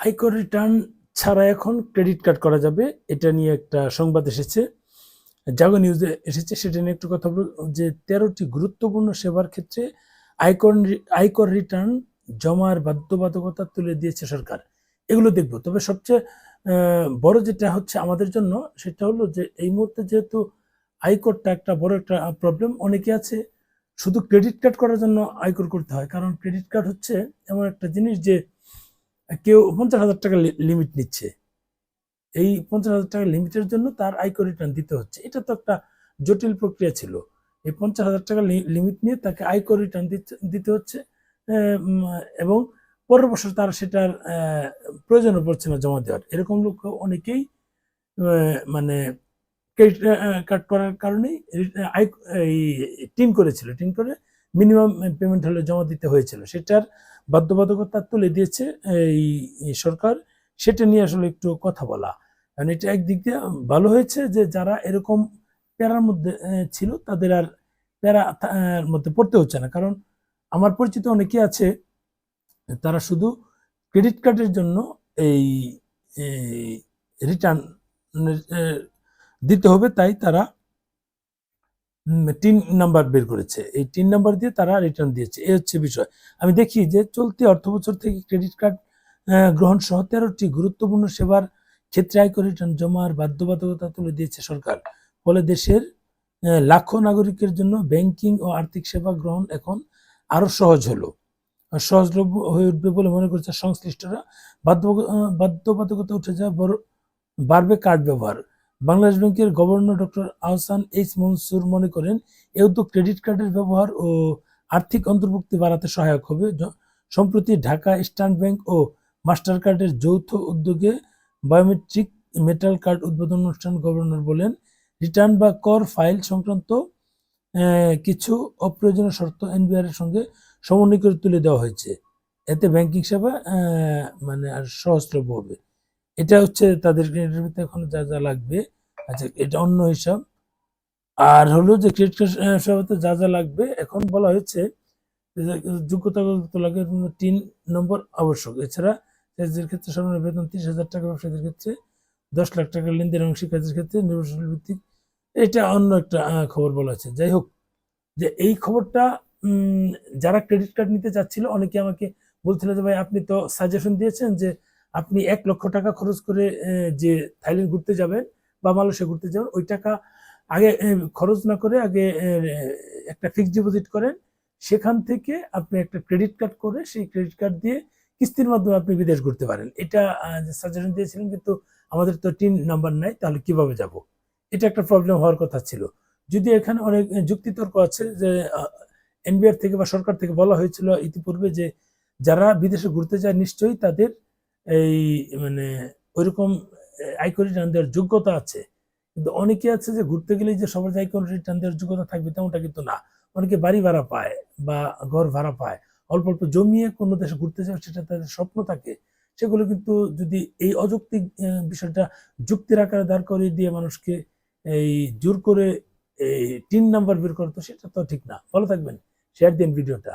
আয়কর রিটার্ন ছাড়া এখন ক্রেডিট কার্ড করা যাবে। এটা নিয়ে একটা সংবাদ এসেছে। জাগো নিউজে এসেছে, সেটা নিয়ে একটু কথা বলব। যে তেরোটি গুরুত্বপূর্ণ সেবার ক্ষেত্রে আয়কর আয়কর রিটার্ন জমার বাধ্যবাধকতা তুলে দিয়েছে সরকার। এগুলো দেখব। তবে সবচেয়ে বড় যেটা হচ্ছে আমাদের জন্য, সেটা হলো যে এই মুহূর্তে যেহেতু আয়করটা একটা বড় একটা প্রবলেম অনেকে আছে শুধু ক্রেডিট কার্ড করার জন্য আয়কর করতে হয়। কারণ ক্রেডিট কার্ড হচ্ছে এমন একটা জিনিস যে কেউ পঞ্চাশ হাজার টাকা লিমিট নিচ্ছে। এই পঞ্চাশ হাজার টাকা লিমিটের জন্য তার আয়কর রিটার্ন দিতে হচ্ছে। এটা তো একটা জটিল প্রক্রিয়া ছিল। এই পঞ্চাশ হাজার টাকা লিমিট নিয়ে তাকে আয়কর রিটার্ন দিতে হচ্ছে এবং পরের বছর তার সেটার প্রয়োজনও পড়ছে না জমা দেওয়ার। এরকম লোক অনেকেই মানে ক্রেডিট কার্ড করার কারণেই, আয়- এই, টিন করেছিল। টিন করে মিনিমাম পেমেন্ট হলে জমা দিতে হয়েছিল। সেটার বাধ্যবাধকতা তুলে দিয়েছে এই সরকার। সেটা নিয়ে আসলে একটু কথা বলা। কারণ এটা একদিক দিয়ে ভালো হয়েছে যে যারা এরকম প্যারার মধ্যে ছিল তাদের আর প্যারা মধ্যে পড়তে হচ্ছে না। কারণ আমার পরিচিত অনেকে আছে, তারা শুধু ক্রেডিট কার্ডের জন্য এই রিটার্ন দিতে হবে, তাই তারা তিন নাম্বার বের করেছে। এই তিন নাম্বার দিয়ে তারা রিটার্ন দিয়েছে। এই হচ্ছে বিষয়। আমি দেখি যে চলতি অর্থ বছর থেকে ক্রেডিট কার্ড গ্রহণ সহ তেরোটি গুরুত্বপূর্ণ সেবার ক্ষেত্রে আয়কর রিটার্ন জমার বাধ্যবাধকতা তুলে দিয়েছে সরকার। ফলে দেশের লাখো নাগরিকের জন্য ব্যাংকিং ও আর্থিক সেবা গ্রহণ এখন আরও সহজ হলো। সহজলভ্য হয়ে উঠবে বলে মনে করছে সংশ্লিষ্টরা। বাধ্য বাধ্যবাধকতা উঠে যায় বড় বাড়বে কার্ড ব্যবহার। বাংলাদেশ ব্যাংকের governor doctor Ahsan H Mansur মনে করেন এ উদ্যোগ ক্রেডিট কার্ডের ব্যবহার ও আর্থিক অন্তর্ভুক্তি বাড়াতে সহায়ক হবে সম্প্রতি ঢাকা ইস্টার্ন ব্যাংক ও মাস্টার কার্ডের যৌথ উদ্যোগে বায়োমেট্রিক মেটাল কার্ড উদ্বোধন অনুষ্ঠান গভর্নর বলেন, রিটার্ন বা কর ফাইল সংক্রান্ত কিছু অপ্রয়োজনীয় শর্ত এনবিআর এর সঙ্গে সমন্বয় করে তুলে দেওয়া হয়েছে। এতে ব্যাংকিং সেবা মানে আর সহজলভ্য হবে। এটা হচ্ছে তাদের ক্রেডিটের ভিতরে এখন যা যা লাগবে। আচ্ছা এটা অন্য হিসাব। আর হলো যে ক্রেডিট কার্ড সেবাতে যা যা লাগবে, এখন বলা হয়েছে যে যোগ্যতা কত লাগে তিন নম্বর আবশ্যক। এছাড়া চাকরির ক্ষেত্রে সর্বনিম্ন বেতন তিরিশ হাজার টাকা, ব্যবসায়ীদের ক্ষেত্রে দশ লাখ টাকার লেনদেন এবং শিক্ষার্থীর ক্ষেত্রে নির্ভরশীল ভিত্তিক। এটা অন্য একটা খবর বলা আছে যাই হোক, যে এই খবরটা যারা ক্রেডিট কার্ড নিতে চাচ্ছিল, অনেকে আমাকে বলছিল যে, ভাই, আপনি তো সাজেশন দিয়েছেন যে আপনি এক লক্ষ টাকা খরচ করে যে থাইল্যান্ড ঘুরতে যাবেন বা মালয়েশিয়া ঘুরতে যাবেন, ওই টাকা আগে খরচ না করে আগে একটা ফিক্সড ডিপোজিট করেন। সেখান থেকে আপনি একটা ক্রেডিট কার্ড করে সেই ক্রেডিট কার্ড দিয়ে কিস্তির মাধ্যমে আপনি বিদেশ ঘুরতে পারেন। এটা সাজেশন দিয়েছিলেন কিন্তু আমাদের তো টিন নাম্বার নাই, তাহলে কীভাবে যাব? এটা একটা প্রবলেম হওয়ার কথা ছিল। যদি এখানে অনেক যুক্তিতর্ক আছে যে এনবিআর থেকে বা সরকার থেকে বলা হয়েছিল ইতিপূর্বে যে, যারা বিদেশে ঘুরতে যায়, নিশ্চয়ই তাদের এই মানে ওইরকম দেওয়ার যোগ্যতা আছে। কিন্তু অনেকে আছে যে ঘুরতে গেলে যে সবার আয়কর রিটার্ন দেওয়ার যোগ্যতা থাকবে তেমনটা কিন্তু না। অনেকে বাড়ি ভাড়া পায় বা ঘর ভাড়া পায়। অল্প অল্প জমিয়ে কোনো দেশে ঘুরতে যাবে সেটা তাদের স্বপ্ন থাকে। সেগুলো কিন্তু যদি এই অযৌক্তিক বিষয়টা যুক্তির আকারে দাঁড় করিয়ে দিয়ে মানুষকে এই জোর করে, এই তিন নাম্বার বের করতো সেটা তো ঠিক না। ভালো থাকবেন। শেয়ার দিন ভিডিওটা।